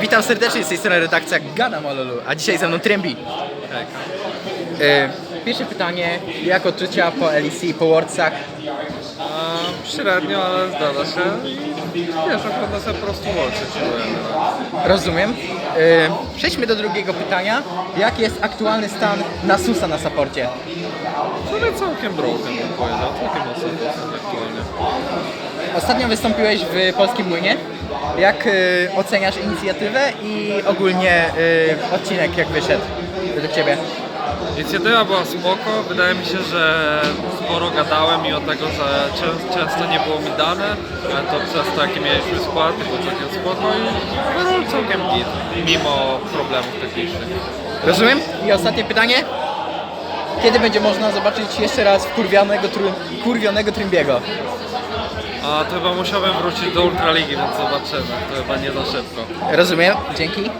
Witam serdecznie z tej strony redakcja Gada Malolu, a dzisiaj ze mną Trembi. E, Pierwsze pytanie, jak odczucia po LEC, po Worldsach? A, średnio, ale zdarza się i wiesz, akurat sobie po prostu łączy czujemy. Rozumiem. E, Przejdźmy do drugiego pytania. Jaki jest aktualny stan Nasusa na saporcie? Sobie całkiem broken bym powiedział, całkiem mocno aktualnie. Ostatnio wystąpiłeś w Polskim Młynie. Jak e, oceniasz inicjatywę i ogólnie e, odcinek jak wyszedł według Ciebie? Inicjatywa była spoko, wydaje mi się, że sporo gadałem mimo tego, że czę- często nie było mi dane, ale to przez to jaki mieliśmy skład, było całkiem spoko i overall całkiem git, mimo problemów technicznych. Rozumiem. I ostatnie pytanie. Kiedy będzie można zobaczyć jeszcze raz tru- kurwionego Trimbiego? A to chyba musiałbym wrócić do Ultraligi, więc zobaczymy, to chyba nie za szybko. Rozumiem. Dzięki.